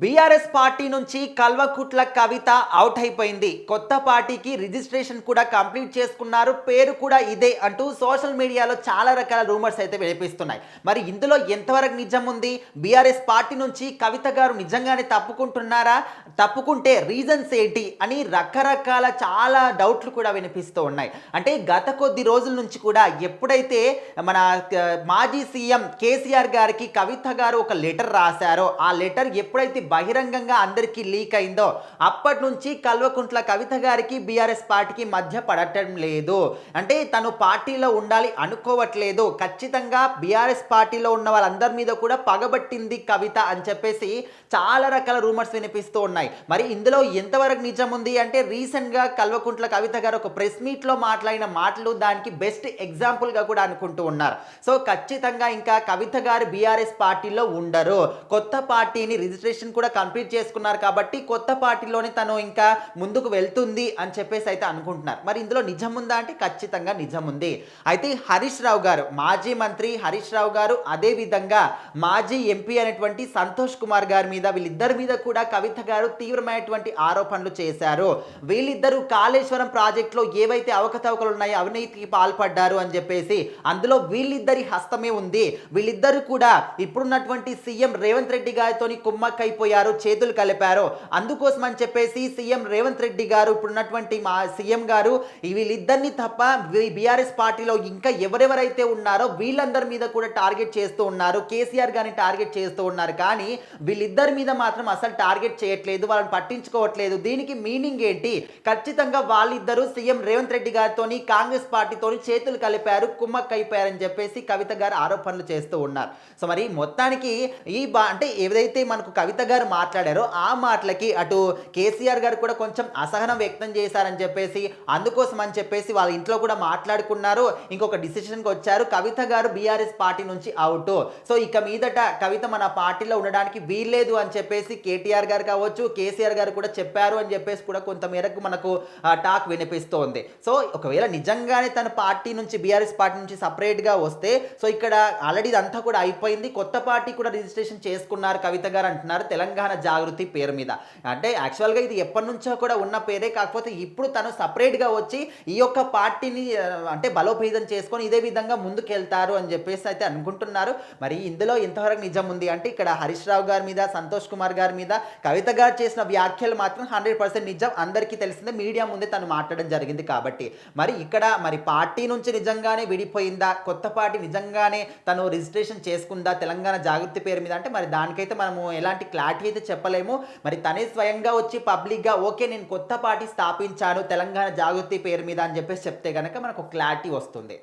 BRS party నుంచి కల్వకుట్ల కవిత out అయిపోయింది. కొత్త పార్టీకి రిజిస్ట్రేషన్ కూడా కంప్లీట్ చేసుకున్నారు. పేరు కూడా ఇదే అంటూ సోషల్ మీడియాలో చాలా రకాల రూమర్స్ అయితే వినిపిస్తున్నాయి. మరి ఇందులో ఎంతవరకు నిజం ఉంది? బీఆర్ఎస్ పార్టీ నుంచి కవిత గారు నిజంగానే తప్పుకుంటున్నారా? తప్పుకుంటే రీజన్స్ ఏంటి? అని రకరకాల చాలా డౌట్లు కూడా వినిపిస్తూ ఉన్నాయి. అంటే గత కొద్ది రోజుల నుంచి కూడా ఎప్పుడైతే మన మాజీ సీఎం కేసీఆర్ గారికి కవిత గారు ఒక లెటర్ రాశారో ఆ లెటర్ ఎప్పుడైతే బహిరంగంగా అందరికీ లీక్ అయిందో అప్పటి నుంచి కల్వకుంట్ల కవిత గారికి బీఆర్ఎస్ పార్టీకి మధ్య పడటం లేదు. అంటే తను పార్టీలో ఉండాలి అనుకోవట్లేదు. ఖచ్చితంగా బీఆర్ఎస్ పార్టీలో ఉన్న వాళ్ళందరి మీద కూడా పగబట్టింది కవిత అని చెప్పేసి చాలా రకాల రూమర్స్ వినిపిస్తూ ఉన్నాయి. మరి ఇందులో ఎంతవరకు నిజం ఉంది అంటే రీసెంట్గా కల్వకుంట్ల కవిత గారు ఒక ప్రెస్ మీట్లో మాట్లాడిన మాటలు దానికి బెస్ట్ ఎగ్జాంపుల్గా కూడా అనుకుంటూ ఉన్నారు. సో ఖచ్చితంగా ఇంకా కవిత గారు బీఆర్ఎస్ పార్టీలో ఉండరు. కొత్త పార్టీని రిజిస్ట్రేషన్ కూడా కంప్లీట్ చేసుకున్నారు కాబట్టి కొత్త పార్టీలోనే తను ఇంకా ముందుకు వెళ్తుంది అని చెప్పేసి అయితే అనుకుంటున్నారు. మరి ఇందులో నిజం ఉందా అంటే ఖచ్చితంగా నిజం ఉంది. అయితే హరీష్ రావు గారు మాజీ మంత్రి హరీష్ రావు గారు అదే విధంగా మాజీ ఎంపీ అనేటువంటి సంతోష్ కుమార్ గారి మీద వీళ్ళిద్దరి మీద కూడా కవిత గారు తీవ్రమైనటువంటి ఆరోపణలు చేశారు. వీళ్ళిద్దరూ కాళేశ్వరం ప్రాజెక్టులో ఏవైతే అవకతవకలు ఉన్నాయో అవినీతికి పాల్పడ్డారు అని చెప్పేసి అందులో వీళ్ళిద్దరి హస్తమే ఉంది. వీళ్ళిద్దరూ కూడా ఇప్పుడున్నటువంటి సీఎం రేవంత్ రెడ్డి గారితో కుమ్మక్కైపోయారు చేతులు కలిపారు. అందుకోసం అని చెప్పేసి సీఎం రేవంత్ రెడ్డి గారు ఇప్పుడున్నటువంటి మా సీఎం గారు వీళ్ళిద్దరిని తప్ప బీఆర్ఎస్ పార్టీలో ఇంకా ఎవరెవరైతే ఉన్నారో వీళ్ళందరి మీద కూడా టార్గెట్ చేస్తూ ఉన్నారు. కేసీఆర్ గారిని టార్గెట్ చేస్తూ ఉన్నారు. కానీ వీళ్ళిద్దరి మీద మాత్రం అసలు టార్గెట్ చేయట్లేదు వాళ్ళని పట్టించుకోవట్లేదు. దీనికి మీనింగ్ ఏంటి? ఖచ్చితంగా వాళ్ళిద్దరూ సీఎం రేవంత్ రెడ్డి గారితో కాంగ్రెస్ పార్టీతో చేతులు కలిపారు కుమ్మక్కైపోయారని చెప్పేసి కవిత గారు ఆరోపణలు చేస్తూ ఉన్నారు. సో మరి మొత్తానికి ఈ బా అంటే ఏదైతే మనకు కవిత గారు మాట్లాడారో. ఆ మాటలకి అటు కేసీఆర్ గారు కూడా కొంచెం అసహనం వ్యక్తం చేశారని చెప్పేసి అందుకోసం అని చెప్పేసి వాళ్ళ ఇంట్లో కూడా మాట్లాడుకున్నారు. ఇంకొక డిసిషన్కి వచ్చారు. కవిత గారు బీఆర్ఎస్ పార్టీ నుంచి అవుట్. సో ఇక మీదట కవిత మన పార్టీలో ఉండడానికి వీల్లేదు అని చెప్పేసి కేటీఆర్ గారు కావచ్చు కేసీఆర్ గారు కూడా చెప్పారు అని చెప్పేసి కూడా కొంత మేరకు మనకు టాక్ వినిపిస్తోంది. సో ఒకవేళ నిజంగానే తన పార్టీ నుంచి బీఆర్ఎస్ పార్టీ నుంచి సపరేట్గా వస్తే సో ఇక్కడ ఆల్రెడీ ఇదంతా కూడా అయిపోయింది. కొత్త పార్టీ కూడా రిజిస్ట్రేషన్ చేసుకున్నారు కవిత గారు అంటున్నారు తెలంగాణ జాగృతి పేరు మీద. అంటే యాక్చువల్గా ఇది ఎప్పటి నుంచో కూడా ఉన్న పేరే కాకపోతే ఇప్పుడు తను సపరేట్గా వచ్చి ఈ యొక్క పార్టీని అంటే బలోపేతం చేసుకొని ఇదే విధంగా ముందుకెళ్తారు అని చెప్పేసి అయితే అనుకుంటున్నారు. మరి ఇందులో ఇంతవరకు నిజం ఉంది అంటే ఇక్కడ హరీష్ రావు గారి మీద సంతోష్ కుమార్ గారి మీద కవిత గారు చేసిన వ్యాఖ్యలు మాత్రం హండ్రెడ్ పర్సెంట్ నిజం. అందరికీ తెలిసిందే మీడియా ముందే తను మాట్లాడడం జరిగింది కాబట్టి. మరి ఇక్కడ మరి పార్టీ నుంచి నిజంగానే విడిపోయిందా? కొత్త పార్టీ నిజంగానే తను రిజిస్ట్రేషన్ చేసుకుందా? తెలంగాణ జాగృతి పేరు మీద అంటే మరి దానికైతే మనము ఎలాంటి క్లారిటీ అయితే చెప్పలేము. మరి తనే స్వయంగా వచ్చి పబ్లిక్గా ఓకే నేను కొత్త పార్టీ స్థాపించాను తెలంగాణ జాగృతి పేరు మీద అని చెప్పేసి చెప్తే కనుక మనకు క్లారిటీ వస్తుంది.